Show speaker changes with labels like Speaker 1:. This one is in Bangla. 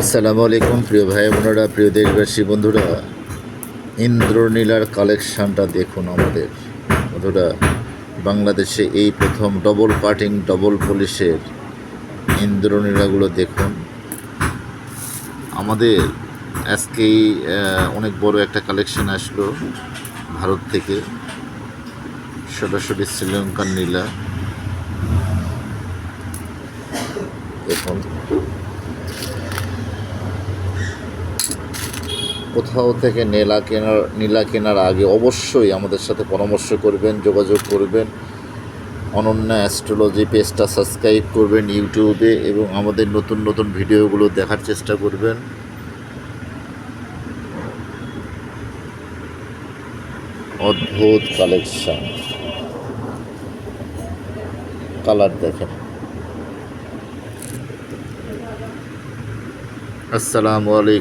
Speaker 1: আসসালামু আলাইকুম, প্রিয় ভাই বোনেরা, প্রিয় দেশবাসী, বন্ধুরা। ইন্দ্রনীলার কালেকশানটা দেখুন আমাদের। বন্ধুরা, বাংলাদেশে এই প্রথম ডবল কাটিং ডবল পলিশের ইন্দ্রনীলাগুলো দেখুন। আমাদের আজকেই অনেক বড় একটা কালেকশন আসলো ভারত থেকে। সরাসরি শ্রীলঙ্কার নীলা। দেখুন। কোথাও থেকে নীলা কেনার নীলা কেনার আগে অবশ্যই আমাদের সাথে পরামর্শ করবেন, যোগাযোগ করবেন। অনন্য অ্যাস্ট্রোলজি পেজটা সাবস্ক্রাইব করবেন ইউটিউবে এবং আমাদের নতুন নতুন ভিডিওগুলো দেখার চেষ্টা করবেন। অদ্ভুত কালেকশন। কালার দেখেন। আসসালামু আলাইকুম।